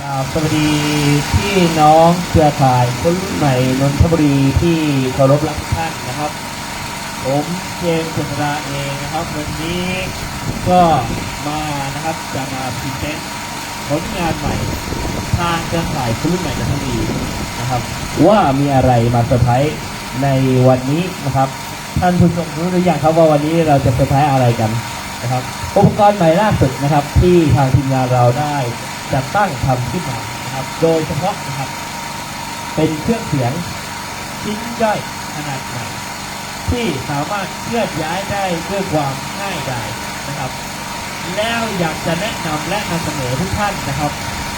กราบสวัสดีพี่น้องเครือข่ายคนรุ่นใหม่นนทบุรีที่เคารพรักทุกท่านนะครับ ผมเจมส์สุนทราเองนะครับวันนี้ก็มานะครับจะมาพรีเซนต์ผลงานใหม่ทางเครือข่ายคนรุ่นใหม่นนทบุรีนะครับ ว่ามีอะไรมาเซอร์ไพรส์ในวันนี้นะครับ ท่านผู้ชมรู้หรือยังครับว่าวันนี้เราจะเซอร์ไพรส์อะไรกันนะครับ อุปกรณ์ใหม่ล่าสุดนะครับ ที่ทางทีมงานเราได้ จัดตั้งทำขึ้นมานะครับ โดยเฉพาะนะครับ เป็นเครื่องเสียงชิ้นย่อยขนาดใหญ่ที่สามารถเคลื่อนย้ายได้ด้วยความง่ายดายนะครับ แล้วอยากจะแนะนำและนำเสนอทุกท่านนะครับ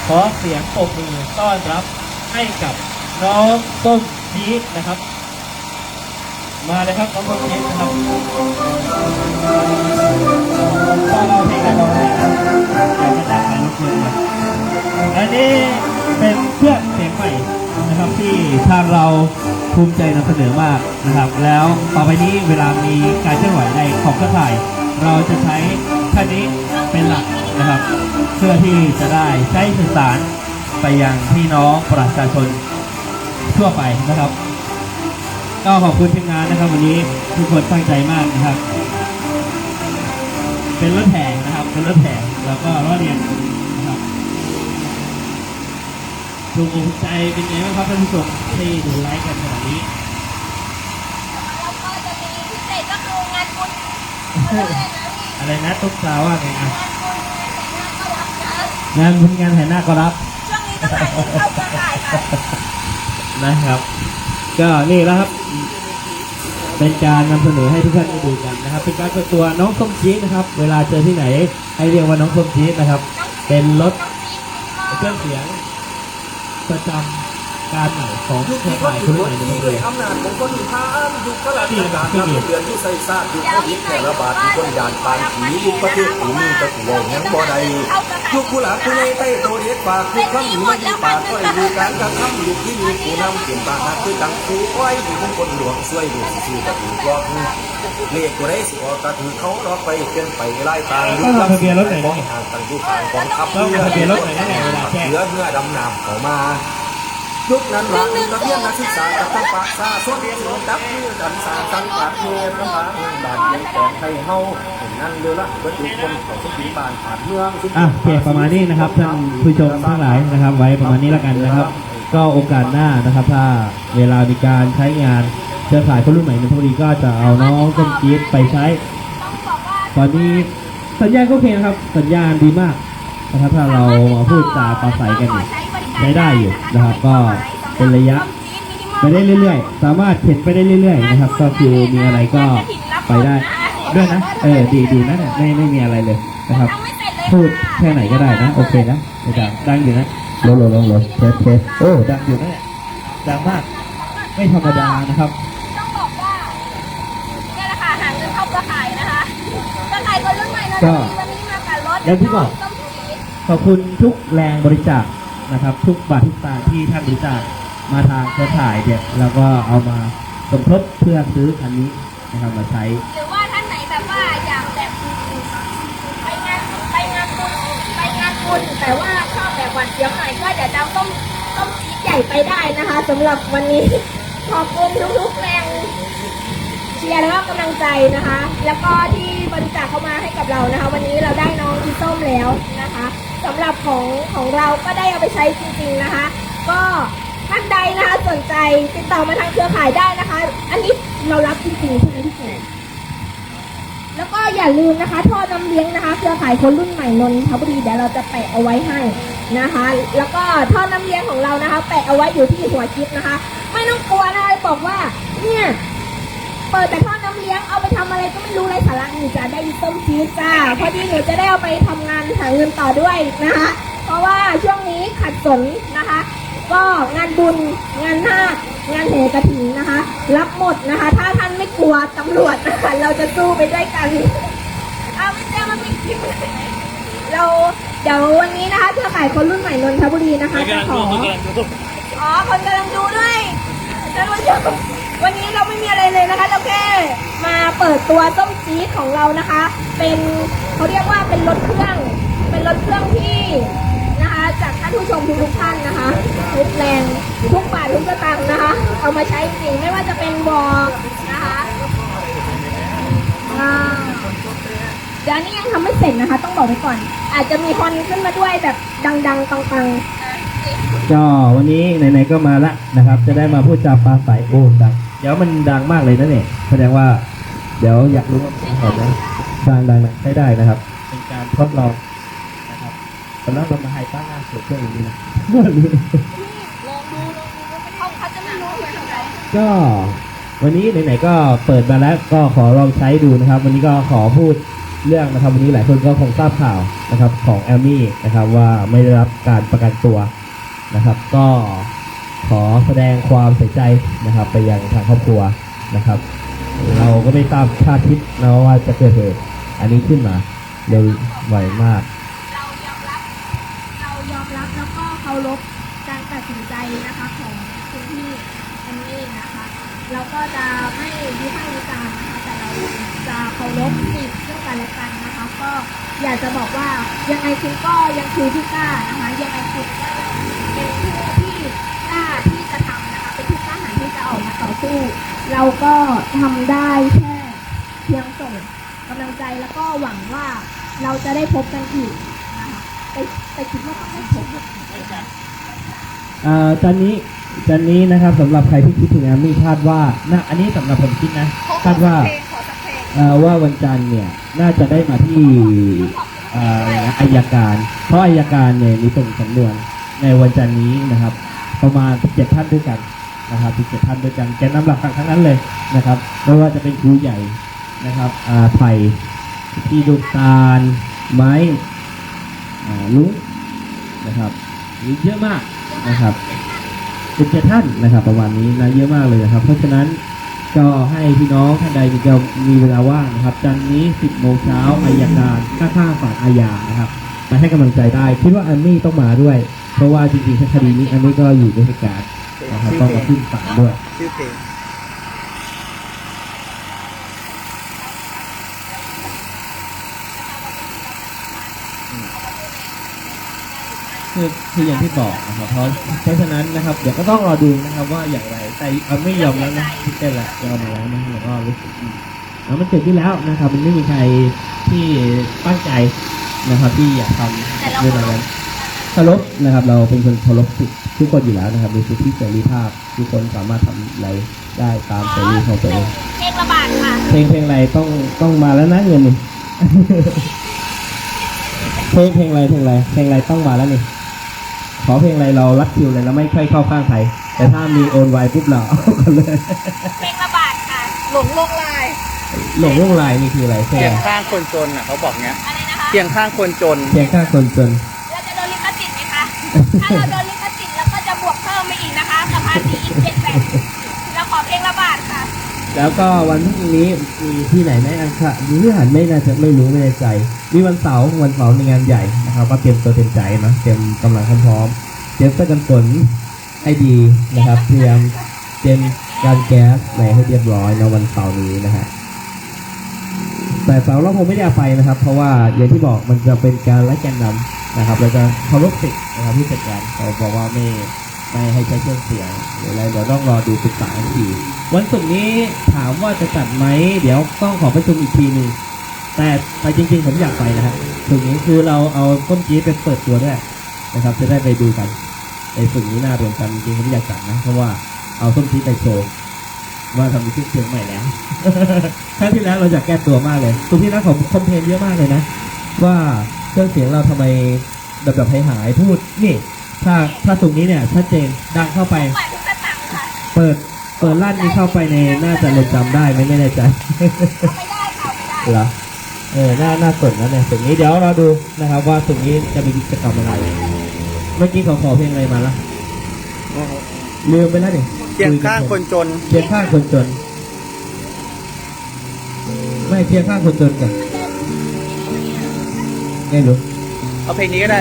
ขอเสียงปรบมือต้อนรับให้กับน้องต้นยีดนะครับ มาเลยครับน้องต้นยีดนะครับก็เราเพลงอะไรเราเพลงนะอยากจะจัดการลูกเพลงเลยอันนี้เป็นเครื่องเสียงใหม่นะครับที่ทางเราภูมิใจนำเสนอมากนะครับ แล้วต่อไปนี้เวลามีการเคลื่อนไหวในของเครือข่าย เราจะใช้ท่านี้เป็นหลักนะครับ เพื่อที่จะได้ใช้สื่อสารไปยังพี่น้องประชาชนทั่วไปนะครับ ก็ขอบคุณทีมงานนะครับ วันนี้ทุกคนตั้งใจมากนะครับ เป็นรถแห่นะครับเป็นรถแห่แล้วก็รถเรียนนะครับถูกอกถูกใจเป็นไงบ้างครับท่านผู้ชมที่ดูไลฟ์กันขนาดนี้แล้วก็จะมีพิเศษก็คืองานบุญเขาเรียกอะไรนะพี่อะไรนะตุ๊กตาว่าไงอะงานบุญงานแต่งงานก็รับนะงานบุญงานแห่นาคก็รับช่วงนี้ต้องหาเงินเข้าเครือข่ายค่ะ นะครับ ก็นี่แล้วครับ เป็นการนำเสนอให้ทุกท่านได้ดูกันนะครับ เป็นการเปิดตัวน้องส้มจี๊ดนะครับ เวลาเจอที่ไหน ให้เรียกว่าน้องส้มจี๊ดนะครับ เป็นรถเครื่องเสียงประจำ การใหม่ของเครือข่ายคนรุ่นใหม่ในเมืองเลยอำนาจของคนพานยุคกลาชการนับเดือนที่ใส่ซาดยุคโควิดแพร่ระบาดยุคคนยานปานผียุคประเทศผีมีตะกัวยังบ่ได้ยุคผู้หลักผู้ใหญ่ใต้โตเด็ดปากคือคำหนีมาอยู่ปากก็ได้ดูการกระทำอยุคที่มีผู้นำเปลี่ยนปากหักคือตังคูอ้อยอยู่ของคนหลวงช่วยดูซื่อๆกระถือกรอกเลขตัวได้สิออกกระถือเขาล็อกไปเปลี่ยนไปไล่ตามยุคลำของทางตังยุคทางของทัพเรือเรือเรือดำน้ำเขามา ยุคนั้นหลังนักเรียนนักศึกษากับทั้งปากซาส่วนเรียนรวมดับมือกันสาสังปากเทพระมหาเมืองบาดเมืองแกนไทยเฮาเห็นนั่นเรือละวัตถุคนของสุขีบานผ่านเมืองสุขีอะโอเคประมาณนี้นะครับท่านผู้ชมทั้งหลายนะครับ ไว้ประมาณนี้แล้วกันนะครับ ก็โอกาสหน้านะครับถ้าเวลามีการใช้งานเครือข่ายคนรุ่นใหม่ในทุกรีก็จะเอาน้องส้มจี๊ดไปใช้ต้องบอกว่าตอนนี้สัญญาณก็โอเคนะครับ สัญญาณดีมากนะครับถ้าเรามาพูดจาปราศัยกันเนี่ย ใช้ได้อยู่นะครับ ก็เป็นระยะไปได้เรื่อยๆ สามารถเข็นไปได้เรื่อยๆนะครับ ก็คือมีอะไรก็ไปได้ด้วยนะ เออ ดีดีนะเนี่ยไม่ไม่มีอะไรเลยนะครับ พูดแค่ไหนก็ได้นะ โอเคนะไม่ดังดังอยู่นะโลโลโลโลเทสเทสโอ้ ดังอยู่นะเนี่ยดังมาก ไม่ธรรมดานะครับ ต้องบอกว่าเนี่ยแหละค่ะหาเงินเข้าเครือข่ายนะคะเครือข่ายคนรุ่นใหม่นะก็วันนี้มากับรถอย่างที่บอกต้มซีดขอบคุณทุกแรงบริจาค นะครับ ทุกบาททุกตาที่ท่านบริจาคมาทางเครือข่ายเนี่ยแล้วก็เอามาสมทบเพื่อซื้อคันนี้นะครับมาใช้ หรือว่าท่านไหนแบบว่าอยากแบบไปงานไปงานบุญไปงานบุญแต่ว่าชอบแบบหวานเสียวหน่อยก็เดี๋ยวเอาต้มต้มซีดใหญ่ไปได้นะคะสำหรับวันนี้ขอบคุณทุกๆแรง ชียร์แล้วก็กำลังใจนะคะ แล้วก็ที่บริจาคเข้ามาให้กับเรานะคะ วันนี้เราได้น้องอีส้มแล้วนะคะสำหรับของของเราก็ได้เอาไปใช้จริงๆนะคะ ก็ท่านใดนะคะสนใจติดต่อมาทางเครือข่ายได้นะคะ อันนี้เรารับจริงๆใช่ไหมพี่แขกแล้วก็อย่าลืมนะคะท่อน้ำเลี้ยงนะคะ เครือข่ายคนรุ่นใหม่นนทบุรีเดี๋ยวเราจะแปะเอาไว้ให้นะคะ แล้วก็ท่อน้ำเลี้ยงของเรานะคะ แปะเอาไว้อยู่ที่หัวคลิปนะคะ ไม่ต้องกลัวนะคะบอกว่าเนี่ย เปิดแต่ท่อน้ำเลี้ยงเอาไปทำอะไรก็ไม่รู้ไรสาระหนูจะได้ต้มชีสจ้าพอดีหนูจะได้เอาไปทำงานหาเงินต่อด้วยนะคะ เพราะว่าช่วงนี้ขัดสนนะคะ ก็งานบุญงานนาคงานเหกระถิ่นนะคะ รับหมดนะคะ ถ้าท่านไม่กลัวตำรวจนะคะเราจะสู้ไปด้วยกันเอาไม่เจ้ามาเป็นคลิปเราเดี๋ยววันนี้นะคะเครือข่ายคนรุ่นใหม่นนทบุรีนะคะจะขออ๋อคนกำลังดูด้วยท่านผู้ชม วันนี้เราไม่มีอะไรเลยนะคะ เราแค่มาเปิดตัวส้มจี๊ดของเรานะคะ เป็นเขาเรียกว่าเป็นรถเครื่อง เป็นรถเครื่องที่นะคะ จากท่านผู้ชมทุกท่านนะคะทุกแรงทุกบาททุกสตางค์นะคะ เอามาใช้จริงไม่ว่าจะเป็นวอลนะคะอ่าเดี๋ยวอันนี้ยังทำไม่เสร็จนะคะ ต้องบอกไว้ก่อน อาจจะมีคอนขึ้นมาด้วยแบบดังๆปังๆก็วันนี้ไหนๆก็มาละนะครับ จะได้มาพูดจาปลาใสโอ้ดัง ดี๋ยวมันดังมากเลยนะเนี่ยแสดงว่า เดี๋ยวอยากรู้ว่าเป็นไงนะดังดังนะใช้ได้นะครับ เป็นการทดลองนะครับตอนนั้นเรามาไฮต้าสุดเครื่องอย่างนี้นะลองดูลองดูเขาเขาจะไม่รู้เหมือนกันก็วันนี้ไหนๆก็เปิดมาแล้วก็ขอลองใช้ดูนะครับ วันนี้ก็ขอพูดเรื่องนะครับวันนี้หลายคนก็คงทราบข่าวนะครับของแอมมี่นะครับว่าไม่ได้รับการประกันตัวนะครับ ก็ ขอแสดงความเสียใจนะครับ ไปยังทางครอบครัวนะครับ เราก็ไม่ทราบคาดคิดนะว่าจะเกิดเหตุอันนี้ขึ้นมาเร็วไวมาก เรายอมรับ เรายอมรับแล้วก็เคารพการตัดสินใจนะคะของคุณพี่แอนนี่นะคะ เราก็จะไม่วิพากษ์วิจารณ์นะคะแต่เราจะเคารพสิทธิ์ซึ่งกันและกันนะคะ ก็อยากจะบอกว่ายังไงคุณก็ยังคือที่ก้านะคะยังไงคุณก็ยังเป็นผู้ ที่จะออกมาต่อสู้ เราก็ทำได้แค่เพียงส่งกำลังใจแล้วก็หวังว่าเราจะได้พบกันอีกนะคะแต่แต่คิดว่าต้องได้พบอ่าจันนี้จันนี้นะครับสำหรับใครที่คิดถึงแอมมี่คาดว่าน่าอันนี้สำหรับผมคิดนะคาดว่าอว่าวันจันทร์เนี่ยน่าจะได้มาที่อายการ เพราะอายการเนี่ยมีส่งสำนวนในวันจันทร์นี้นะครับ ประมาณ17ท่านด้วยกัน นะครับ17ท่านด้วยกันแกนนำหลักทั้งนั้นเลยนะครับไม่ว่าจะเป็นครูใหญ่นะครับอ่าไผ่พี่ดุกตาลไม้อ่าลุงนะครับมีเยอะมากนะครับ17ท่านนะครับ ประมาณนี้นะเยอะมากเลยนะครับ เพราะฉะนั้นก็ให้พี่น้องท่านใดมีเรามีเวลาว่างนะครับ จันทร์นี้10โมงเช้าอายการข้างๆฝั่งอาญานะครับมาให้กำลังใจได้คิดว่าอันมี่ต้องมาด้วย เพราะว่าจริงๆคดีนี้อันมี่ก็อยู่ในเหตุการณ์ นะครับต้องมาขึ้นศาลด้วยชื่อเพลงคือคืออย่างที่บอกนะครับเพราะเพราะฉะนั้นนะครับเดี๋ยวก็ต้องรอดูนะครับว่าอย่างไรแต่อันไม่ยอมแล้วนะที่เต้นละยอมมาแล้วนะแล้วก็รู้สึกอืมแล้วมันเกิดขึ้นแล้วนะครับ มันไม่มีใครที่ตั้งใจนะครับที่อยากทำเรื่องนั้น เคารพนะครับ เราเป็นคนเคารพสิทธิทุกคนอยู่แล้วนะครับมีสิทธิเสรีภาพทุกคนสามารถทำอะไรได้ตามเสรีของตัวเองเพลงระบาดค่ะ เพลงเพลงอะไรต้องต้องมาแล้วนะเงินนี่เพลงเพลงอะไรเพลงอะไรเพลงอะไรต้องมาแล้วนี่ขอเพลงอะไรเรารัดคิวเลยแล้วไม่ค่อยเข้าข้างใครแต่ถ้ามีโอนไวปุ๊บเราเอากันเลย เพลงระบาดค่ะ หลงลงลาย หลงลงลายนี่คืออะไรเพลงเคียอะงไรข้างคนจนอะเขาบอกเงี้ยอะไรนะคะเคียงข้างคนจน เพียงข้างคนจน ถ้าเราโดนลิขสิทธิ์เราก็จะบวกเพิ่มไปอีกนะคะกับภาษีอีกเจ็ดแปดเราขอเพลงระบาดค่ะ แล้วก็วันพรุ่งนี้มีที่ไหนไหมอังคารหรือหันไม่น่าจะไม่รู้ไม่แน่ใจมีวันเสาร์วันเสาร์ในงานใหญ่นะครับก็เตรียมตัวเตรียมใจนะเตรียมกำลังพร้อมๆเตรียมเสื้อกันฝนให้ดีนะครับ เตรียมเตรียมการแก๊สในให้เรียบร้อยในวันเสาร์นี้นะฮะแต่เสาร์เราคงไม่ได้เอาไปนะครับ เพราะว่าอย่างที่บอกมันจะเป็นการไล่แกนนำ นะครับเราจะเคารพสิทธิ์นะครับที่จัดการเขาบอกว่าไม่ไม่ให้ใช้เครื่องเสียงหรืออะไรเดี๋ยวต้องรอดูปรึกษาอีกทีวันศุกร์นี้ถามว่าจะจัดไหมเดี๋ยวต้องขอประชุมอีกทีหนึ่งแต่ไปจริง ๆ ผมอยากไปนะฮะศุกร์นี้คือเราเอาต้นจี๊ดไปเปิดตัวด้วยนะครับ จะได้ไปดูกันในศุกร์นี้น่ารียนกันจริงๆผมอยากจัดนะ เพราะว่าเอาต้นจี๊ดไปโชว์ว่าทำมีชื่อเสียงใหม่แล้วครั้งที่แล้วเราอยากแก้ตัวมากเลยศุกร์ที่แล้วผมคอมเพลนเยอะมากเลยนะ ว่า เครื่องเสียงเราทำไมแบบแบบหายๆพูดนี่ถ้าถ้าศุกร์นี้เนี่ยชัดเจนดังเข้าไปปล่อยทุกสตังค์ค่ะเปิดเปิดลั่นนี้เข้าไปในน่าจะเรือนจำได้ไหมไม่แน่ใจเอาไม่ได้ค่ะเอาไม่ได้เหรอเออน่าน่าสนนะเนี่ยสิ่งนี้เดี๋ยวเราดูนะครับ ว่าสิ่งนี้จะมีกิจกรรมอะไรเมื่อกี้เขาขอเพลงอะไรมาละลืมไปแล้วนี่เคียงข้างคนจนเคียงข้างคนจน ไม่เคียงข้างคนจนกัน ไม่รู้เอาเพลงนี้ก็ได้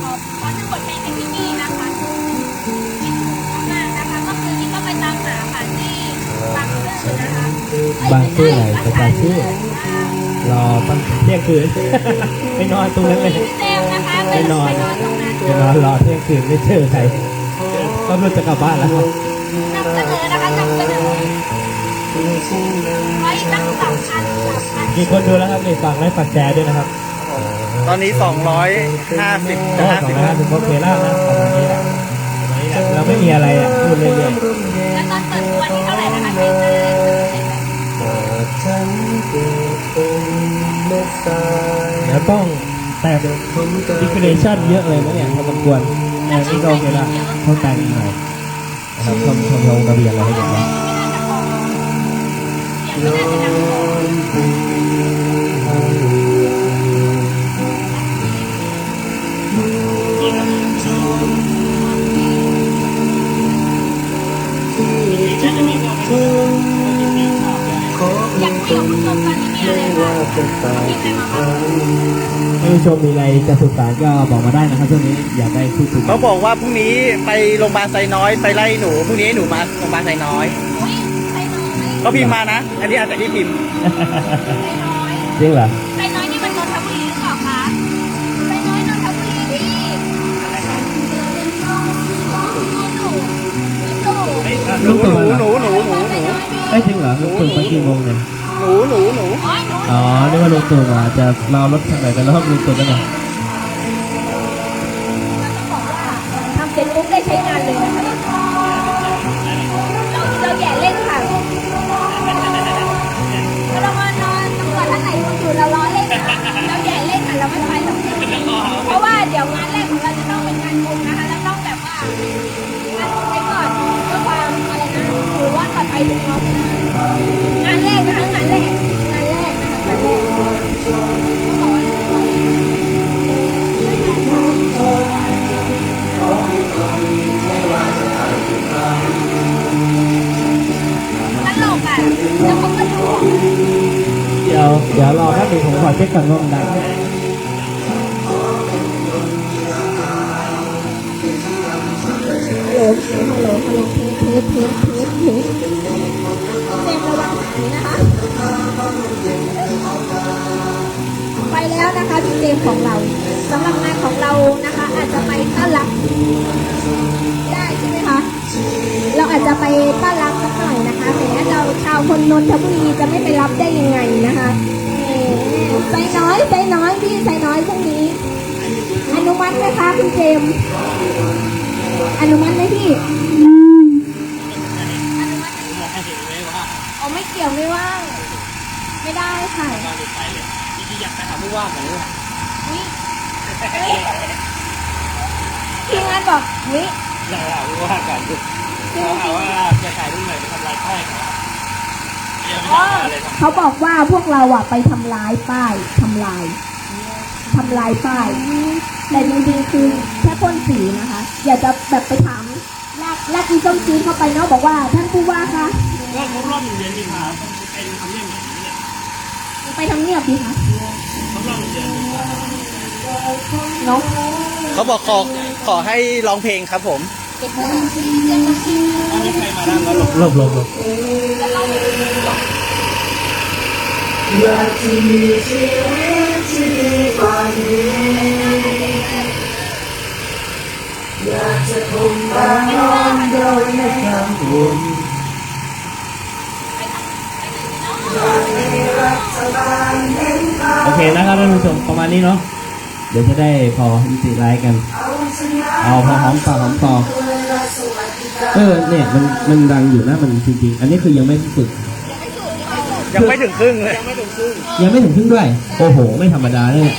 ขอขอจะบทเพลงให้พี่นี่นะคะมากนะคะก็คือนี่ก็ไปตามหาค่ะที่บางซื่อนะคะเอ้ยบางซื่ออะไรม่บางซื่ออ่ารอตั้งเที่ยงคืนไปนอนตรงนั้นเลยเจมส์นะคะไปไปนอนไปนอนตรงนั้นไปนอนรอเที่ยงคืนไม่เจอใครก็รู้จะกลับบ้านแล้วครับนำเสนอนะคะนำเสนอ สามพันมีคนดูแล้วครับนี่ฝากไลค์ฝากแชร์ด้วยนะครับตอนนี้ 250ก็จะสอง50ห้าถึงโอเคแล้วนะประมาณนี้แหละประมาณนี้แหละเราไม่มีอะไรอะพูดเรื่อยแล้วตอนเปิดตัวนี่เท่าไหร่นะคะเจมส์ได้เลยๆแล้วต้องแต่ดิคเรชั่นเยอะเลยนะเนี่ยพอสมควรแต่นี่ก็โอเคละต้องแต่งอีกหน่อยนะครับทำทำลงระเบียงอะไรให้เรียบร้อย ไม่น่าจะพอเสียงไม่น่าจะดังพอ อยากคุยกับคุณชมตอนนี้มีอะไรบ้างมีอะไรมาบ้างท่านผู้ชมมีอะไรจะสื่อสารก็บอกมาได้นะครับช่วงนี้อยากได้พูดคุยเขาบอกว่าพรุ่งนี้ไปโรงพยาบาลไซน้อยไปไล่หนูพรุ่งนี้ให้หนูมาโรงพยาบาลไซน้อยอุ้ยไซน้อยก็พิมพ์มานะ อันนี้อาจจะที่พิมพ์ไซน้อย จริงเหรอ ตัวมาจะรอรถทางไหนกันแล้วลูกตัวนั้นน่ะ เดี๋ยวเดี๋ยวรอแป๊บนึงผมขอเช็คก่อนว่ามันดังไหมฮัลโหลฮัลโหลฮัลโหลเทสเทสเทสเทสเทสเจมส์ระวังหายนะคะ ไปแล้วนะคะพีเจมส์ของเราสำหรับงานของเรานะคะ อาจจะไปต้อนรับได้ใช่ไหมคะ เราอาจจะไปต้อนรับสักหน่อยนะคะแหมเราชาวคนนนทบุรีจะไม่ไปรับได้ยังไงนะคะแหมใจน้อยใจน้อยพี่ใจน้อยพรุ่งนี้ อนุมัติไหมคะคุณเจมส์อนุมัติไหมพี่อ๋อไม่เกี่ยวไม่ว่างไม่ได้ค่ะอุ๊ยทีมงานบอกวิอย่าว่ากันจริงเขาว่าจะถ่ายรูปหน่อยไปทำลายป้ายเขาอ๋อเขาบอกว่าพวกเราอะไปทำลายป้ายทำลายทำลายป้ายแต่จริงๆคือแค่พ่นสีนะคะ อยากจะแบบไปถามลากลากอีส้มจีดเข้าไปเนาะบอกว่า ท่านผู้ว่าคะก็ครบรอบหนึ่งเดือนที่ผ่านเป็นทำเนียบไหนเนี่ยไปทำเนียบดีคะครบรอบหนึ่งเดือนเนาะเขาบอกขอขอให้ร้องเพลงครับผม เก็บไว้เก็บไว้ตอนนี้ใครมาด้านแล้วหลบหลบหลบหลบโอเคนะครับท่านผู้ชมประมาณนี้เนาะเดี๋ยวจะได้พอยุติไลฟ์กัน เอาพอหอมปากหอมคอเออเนี่ยมันมันดังอยู่นะมันจริงๆอันนี้คือยังไม่ฝึก ยังไม่ถึงครึ่งเลยยังไม่ถึงครึ่งด้วย โอ้โห ไม่ธรรมดาเนี่ย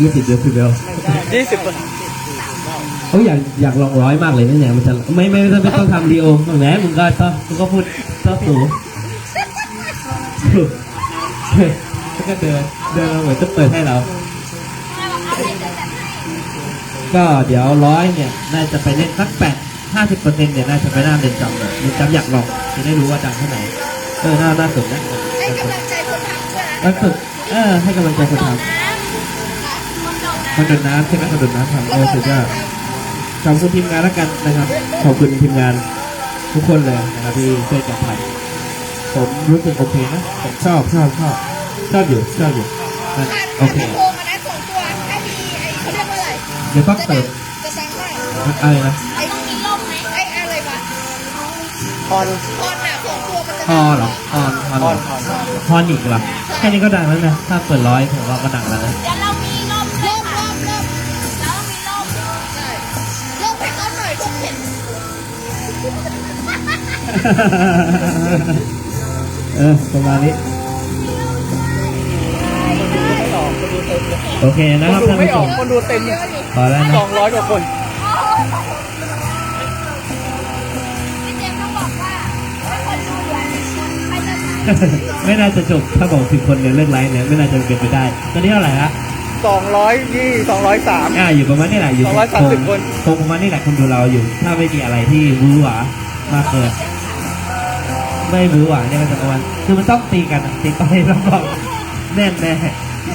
ยี่สิบเดียวสิบเดียวยี่สิบเขาอยากอยากลองร้อยมากเลยนะเนี่ยมันจะไม่ไม่ไม่ต้องไม่ต้องทำดีโอแหมมึงก็ต้องมึงก็พูดต้องสูงแล้วก็เดินเดินมาเหมือนจะเปิดให้เรา ก็เดี๋ยวร้อยเนี่ยน่าจะไปเล่นสักแปดห้าสิบเปอร์เซ็นต์เนี่ยน่าจะไปหน้าเดินจำเลยเดินจำอยากลองจะได้รู้ว่าดังเท่าไหร่เออน่าน่าสนนะให้กำลังใจคนทำด้วยนะแล้วฝึกเออให้กำลังใจคนทำน้ำคนโดดน้คนโดดน้ำใช่ไหมคนโดดน้ำทำเออสุดยอดขอบคุณทีมงานแล้วกันนะครับขอบคุณทีมงานทุกคนเลยนะครับที่ช่วยกันถ่ายผมรู้สึกโอเคนะผมชอบชอบชอบชอบอยู่ชอบอยู่อะโอเค เดี๋ยวต้องเติมจะสั่งได้อะไรนะไอ้ต้องมีร่มไหมไอ้อะไรวะฮอนคอนอะสองตัวมันจะฮอเหรอฮอนฮอนฮอนฮอนฮอนอีกเหรอแค่นี้ก็ดังแล้วนะถ้าเปิดร้อยผมว่าก็ดังแล้วนะเดี๋ยวเรามีร่มร่มร่มร่มแล้วมีร่มใช่ร่มให้เขาหน่อยทุกเห็นเออประมาณนี้ โอเคนะคคนรับดูท่านไม่ผู้อชอกมคนดูเต็มพอแล้วสนะองร้อยกว่าคน พี่เจมส์ต้องบอกว่าถ้าคนดูเหลือหนึ่งคนใครจะมาไม่น่าจะจบถ้าบอกสิบคนเนี่ยเลิกไลฟ์เนี่ยไม่น่าจะเป็นไปได้ ตอนนี้เท่าไหร่ละสองร้อยยี่สองร้อยสาม อ่าอยู่ประมาณนี้แหละอยู่สองร้อยสามสิบคน คงประมาณนี้แหละคนดูเราอยู่ ถ้าไม่มีอะไรที่วื้อหวามากเกินไม่วื้อหวาเนี่ยมันจะประมาณคือมันต้องตีกันอะตีไปแล้วก็แน่นแน่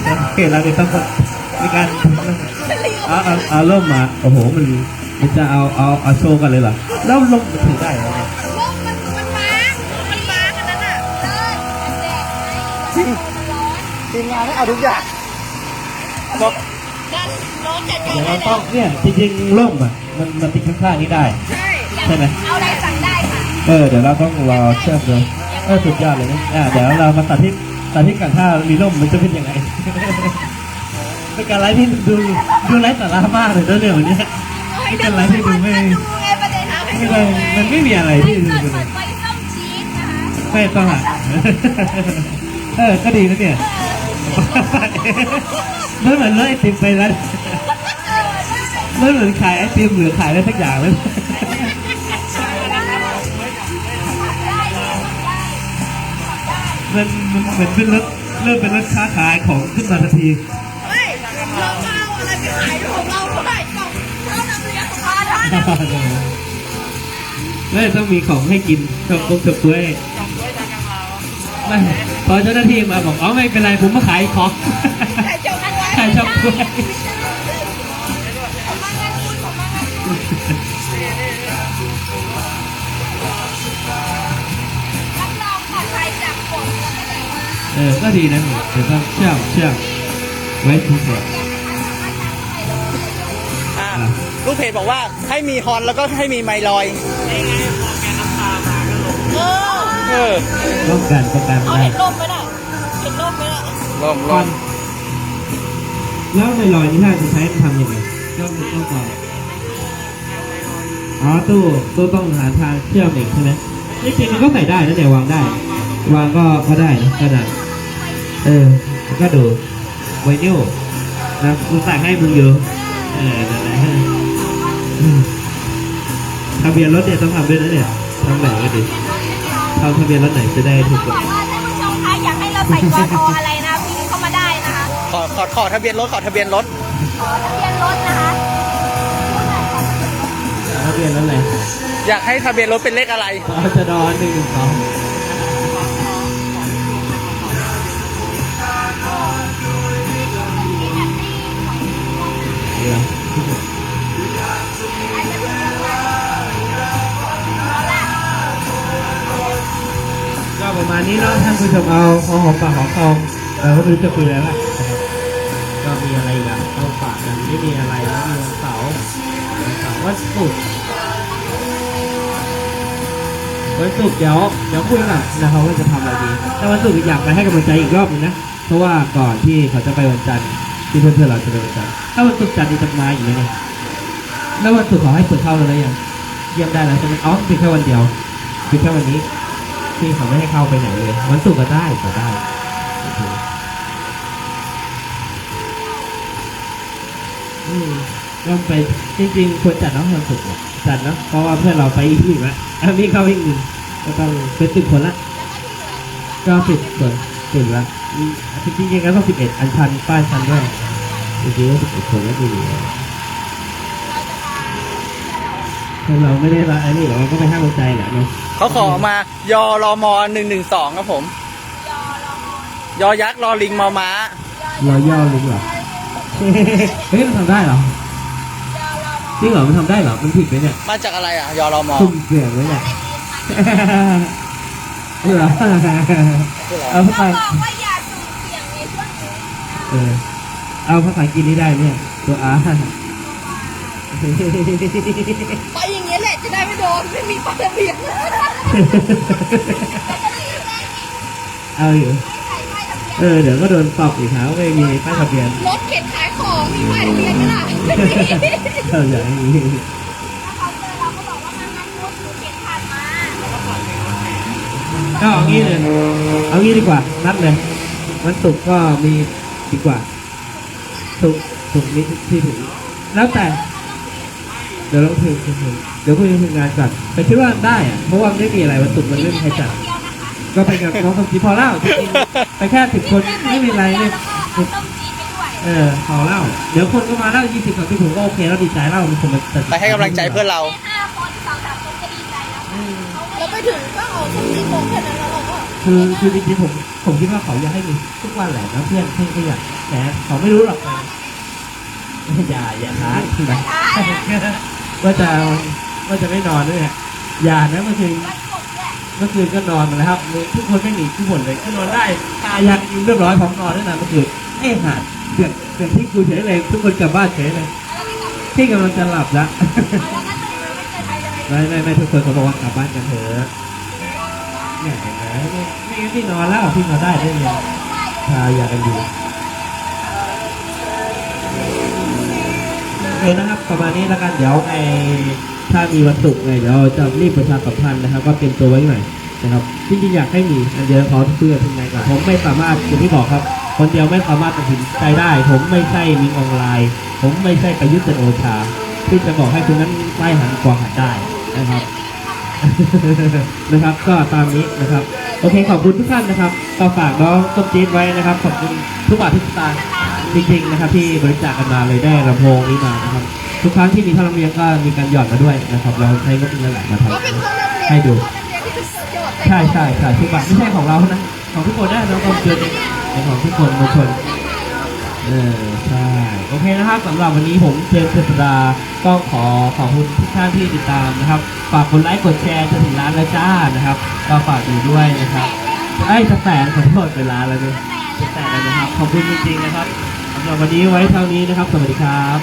โอเคเราเลยต้องมีการเอาเอาเอาล่มมาโอ้โหมันมันจะเอาเอาเอาโชว์กันเลยเหรอแล้วล่มมันถือได้เหรอเนี่ยร่มมันมันมามันมาอันนั้นอะเลยมันแดดไงจริงมันนทีมงานให้เอาทุกอย่างบอกกันร้อนจัดเดี๋ยวเราต้องเนี่ยจริงๆล่มอะมันมันติดข้างๆนี้ได้ใช่ใช่ไหมเอาอะไรสั่งได้ค่ะ เออเดี๋ยวเราต้องรอเชื่อมเลยเออสุดยอดเลยนะอ่าเดี๋ยวเรามาตัดที่ ตัดที่กันถ้ามีร่มมันจะเป็นยังไง เป็นการไลฟ์ที่ดูดูไลฟ์สาระมากเลยนะเนี่ยวันเนี้ยไม่เป็นไรที่ดูไม่ดูไงประเด็นเอาให้ไม่ดูได้ไงมันไม่มีอะไรไอ้ที่เกิดดูเปิดไฟส้มชีสนะคะไม่ต้องอะเออก็ดีนะเนี่ยไม่เหมือนเลยไอติมไปแล้วเออได้ไม่เหมือนขายไอติมหรือขายอะไรสักอย่างเลย มันมันเหมือนเป็นรถเริ่มเป็นรถค้าขายของขึ้นมาทันทีไม่เราก็เอาอะไรไปขายของเราด้วยกล่องเรานำเลี้ยงของเราได้นะแล้วต้องมีของให้กินชอบกงชอบกล้วยไม่พอเจ้าหน้าที่มาบอกอ๋อไม่เป็นไรผมมาขายของขายเจ้าอะไรขายชอบกล้วย เออ ก็ดีนะเดี๋ยวต้องเชื่อมเชื่อมไว้ทุกคนอ่าลูกเพจบอกว่าให้มีฮอนแล้วก็ให้มีไมลอยเออป้องกันป้องกันเอาได้เห็นร่มไหมน่ะเห็นร่มไหมน่ะลมลก่อมแล้วในรอยนี่ถ้าจะใช้ทำยังไงก็มีต้องก่อนอ๋อตู้ตู้ต้องหาทางเชื่อมอีกใช่ไหมจริงๆมันก็ใส่ได้นะเนี่ยวางได้ วางก็ก็ได้นะก็ได้ เออแล้วก็ดูไวนิลนะกูสั่งให้มึงอยู่เออนั่นแหละอืมทะเบียนรถเนี่ยต้องทำด้วยนะเนี่ยทำไหนก็ดีทำทะเบียนรถไหนจะได้ถูกกบฎอกว่าท่านผู้ชมคะอยากให้เราใส่กอทอะไรนะพิมพ์เข้ามาได้นะคะ ขอขอขอทะเบียนรถขอทะเบียนรถขอทะเบียนรถนะคะทะเบียนรถอะไรอยากให้ทะเบียนรถเป็นเลขอะไรเราจะดอนหนึ่งหนึ่งสอง ประมาณนี้เนาะท่านผู้ชมเอาเอหอมปากหอมคอเราก็ไม่รู้จะคุยอะไรละก็มีอะไรอีกอะเอาฝากกันไม่มีอะไรแล้วมีวันเสาร์วันเสาร์วันศุกร์วันศุกร์เดี๋ยวเดี๋ยวคุยกันนะครับว่าจะทำอะไรดีแต่วันศุกร์อยากไปให้กำลังใจอีกรอบหนึงนะเพราะว่าก่อนที่เขาจะไปวันจันทร์ที่เพื่อนๆเราจะไปวันจันทร์ถ้าวันศุกร์จันทร์นี่จะมาอยู่ไหมเนี่ยแล้ววันศุกร์ขอให้เปิดเข้าเลยยังเยี่ยมได้แล้วใช่ไหมอ๋อเพียงแค่วันเดียวเพียงแค่วันนี้ ที่เขาไม่ให้เข้าไปไหนเลย วันศุกร์ก็ได้ก็ได้โอเคอืมก็ไปจริงๆควรจัดเนาะวันศุกร์เนี่ยจัดเนาะเพราะว่าเพื่อนเราไปอีกที่ละอันนี้เข้าอีกหนึ่งก็ต้องเป็นสิบคนละก็สิบคนสิบละอืมจริงๆก็ต้องสิบเอ็ดอันชันป้ายชันด้วยจริงๆก็สิบเอ็ดคนแล้วดีถ้าเราไม่ได้ละอันนี้เราก็ไม่ให้กำลังใจแหละเนาะ เขาขอมายอรอมอหนึ่งหนึ่งสองครับผม ยอยักษ์รอลิงมอม้า รอยย่อลิงเหรอ เฮ้ยมันทำได้เหรอจริงเหรอมันทำได้เหรอมันผิดไหมเนี่ยมาจากอะไรอะ ยอรอมอสุ่มเสี่ยงไว้เนี่ยเหรอเอาเขาไปบอกว่าอย่าสุ่มเสี่ยงออเอาภาษาอังกฤษนี่ได้เนี่ยตัวอา ไปอย่างเงี้ยแหละจะได้ไม่โดนไม่มีป้ายทะเบียนเอาอยู่ใส่ป้ายทะเบียนเออเดี๋ยวก็โดนปรับอีกครับไม่มีป้ายทะเบียนรถเข็นขายของมีป้ายทะเบียนไหมล่ะเอาอย่างนี้ถ้าเขาเจอเราก็บอกว่ามันมันรถหนูเข็นผ่านมาก็เอางี้เลยเอางี้ดีกว่านัดเลยวันศุกร์ก็มีดีกว่าศุกร์ศุกร์นี้ที่ถึงแล้วแต่ เดี๋ยวเราคุยคุยคุยเดี๋ยวคุยกับทีมงานก่อนแต่คิดว่าได้อะเพราะว่าไม่มีอะไรวันศุกร์มันไม่มีใครจัด ก็ไปกับน้องคนจีพอเล่าจริงๆไปแค่สิบคนไม่มีอะไรเลยแล้วก็เอาต้มจีนไปด้วยเออขอเล่า เดี๋ยวคนก็มาเล่ายี่สิบสองสิบผมก็โอเคแล้วดีใจเล่ามีคนมาตัดสินไปให้กำลังใจเพื่อนเราห้าคนสองสามคนก็ดีใจแล้วค่ะแล้วไปถึงก็เอาต้มจีนลงแค่นั้นแล้วเราก็คือคือจริงๆผมผมคิดว่าเขาอยากให้มีทุกวันแหละนะเพื่อนเพื่อนก็อยากแต่เขาไม่รู้หรอกนะอย่าอย่าท้านะ ว่าจะว่าจะไม่นอนด้วยเนี่ยอย่านะเมื่อคืนเมื่อคืนก็นอนมาแล้วครับทุกคนไม่หนีทุกคนเลยก็นอนได้ตายังอยู่เรียบร้อยพร้อมนอนด้วยนะเมื่อคืนเอ้หาดเกิดเกิดที่กูเฉยเลยทุกคนกลับบ้านเฉยเลยที่กำลังจะหลับล้วแล้วก็ตื่นมาไม่ไม่ไม่ทุกคนเขาบอกว่ากลับบ้านกันเถอะเนี่ยเห็นไหมไม่ไม่งั้นพี่นอนแล้วพี่นอนได้ได้ยังทายากันอยู่ นะครับ ประมาณนี้แล้วกันเดี๋ยวไอถ้ามีวันศุกร์ไงเดี๋ยวจะรีบประชาสัมพันธ์นะครับ ก็เตรียมตัวไว้หน่อยนะครับจริงๆอยากให้มีอันเดียวขอเพื่อทีมงานก่อนผมไม่สามารถอย่างที่บอกครับ คนเดียวไม่สามารถตัดสินใจได้ ผมไม่ใช่มิงออนไลน์ ผมไม่ใช่ประยุทธ์จันโอชา ที่จะบอกให้คุณนั้นไล่หันกวางหันได้นะครับนะครับ ก็ตามนี้นะครับ โอเคขอบคุณทุกท่านนะครับก็ฝากน้องต้มจี๊ดไว้นะครับขอบคุณทุกบาททุกสตางค์ จริงๆนะครับที่บริจาคกันมาเลยได้ลำโพงนี้มานะครับทุกครั้งที่มีท่าลำเลียงก็มีการหยอดมาด้วยนะครับ เราใช้งบเงินแหละมาทก็เป็นคนนักเรียนำให้ดูคนนักเรียนที่เป็นสุดยอดใช่ใช่ใช่ทุกบาทไม่ใช่ของเรานะของทุกคนได้น้องต้มจี๊ดเป็นของทุกคนทุกคนเออใช่โอเคนะครับสำหรับวันนี้ผมเจมส์เจษดาก็ขอขอบคุณทุกท่านที่ติดตามนะครับฝากกดไลค์กดแชร์จะถึงร้านแล้วจ้านะครับก็ฝากดูด้วยนะครับไอ้ยจะแตกขอโทษเวลาแล้วเนี่ยจะแตกแล้วนะครับขอบคุณจริงๆนะครับ สำหรับวันนี้ไว้เท่านี้นะครับ สวัสดีครับ